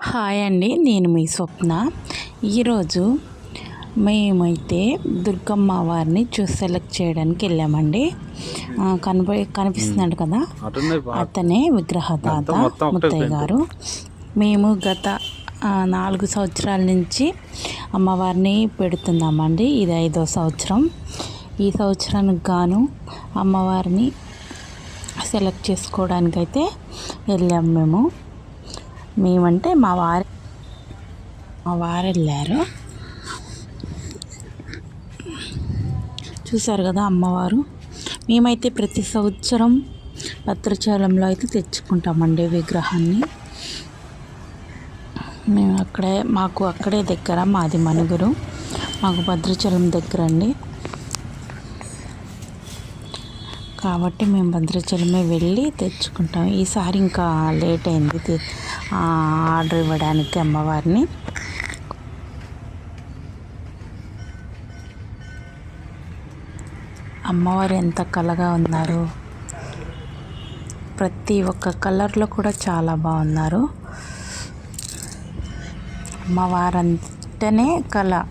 Hi అండి నేను మీ స్వప్న. ఈరోజు మేమైతే దుర్గమ్మ వారిని చూసి సెలెక్ట్ చేయడానికి వెళ్ళామండి. కనబడి కనిపిస్తున్నాడు కదా? అతనే విగ్రహదాత ముత్తయ్య గారు. మేము గత నాలుగు సంవత్సరాల నుంచి అమ్మవారిని పెడుతున్నామండి. ఇది ఐదో సంవత్సరం. ఈ సంవత్సరానికి గాను అమ్మవారిని సెలెక్ట్ చేసుకోవడానికైతే వెళ్ళాం మేము. మేమంటే మా వారి మా వారు వెళ్ళారు. చూసారు కదా అమ్మవారు. మేమైతే ప్రతి సంవత్సరం భద్రాచలంలో అయితే తెచ్చుకుంటామండి విగ్రహాన్ని. మేము అక్కడే మాకు అక్కడే దగ్గర మాది మనుగురు. మాకు భద్రాచలం దగ్గర అండి. కాబట్టి మేము భద్రాచలమే వెళ్ళి తెచ్చుకుంటాం. ఈసారి ఇంకా లేట్ అయింది. ఆర్డర్ ఇవ్వడానికి అమ్మవారిని. అమ్మవారు ఎంత కలగా ఉన్నారు. ప్రతి ఒక్క కలర్లో కూడా చాలా బాగున్నారు. అమ్మవారంటేనే కళ.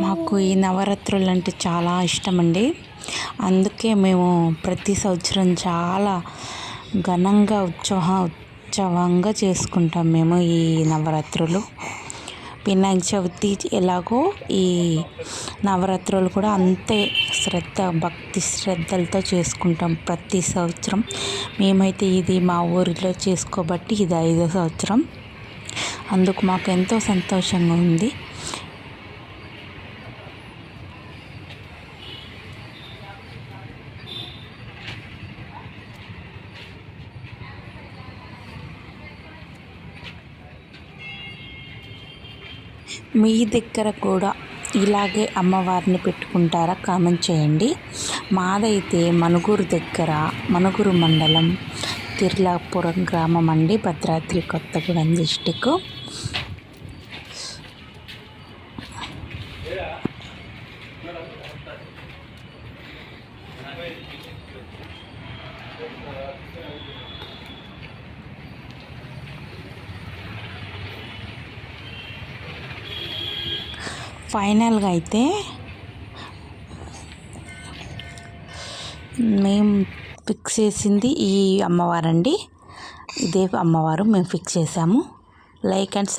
మాకు ఈ నవరాత్రులు అంటే చాలా ఇష్టం అండి అందుకే మేము ప్రతి సంవత్సరం చాలా ఘనంగా ఉత్సవ ఉత్సవంగా చేసుకుంటాం మేము ఈ నవరాత్రులు. వినాయక చవితి ఎలాగో ఈ నవరాత్రులు కూడా అంతే శ్రద్ధ భక్తి శ్రద్ధలతో చేసుకుంటాం ప్రతి సంవత్సరం. మేమైతే ఇది మా ఊరిలో చేసుకోబట్టి ఇది ఐదో సంవత్సరం. అందుకు మాకు ఎంతో సంతోషంగా ఉంది. మీ దగ్గర కూడా ఇలాగే అమ్మవారిని పెట్టుకుంటారా? కామెంట్ చేయండి. మాదైతే మనుగురు దగ్గర మనుగురు మండలం తిర్లాపురం గ్రామం అండి. భద్రాద్రి కొత్తగూడెం డిస్టిక్ ఫైనల్గా అయితే మేము ఫిక్స్ చేసింది ఈ అమ్మవారండి. ఇదే అమ్మవారు మేము ఫిక్స్ చేసాము. Like and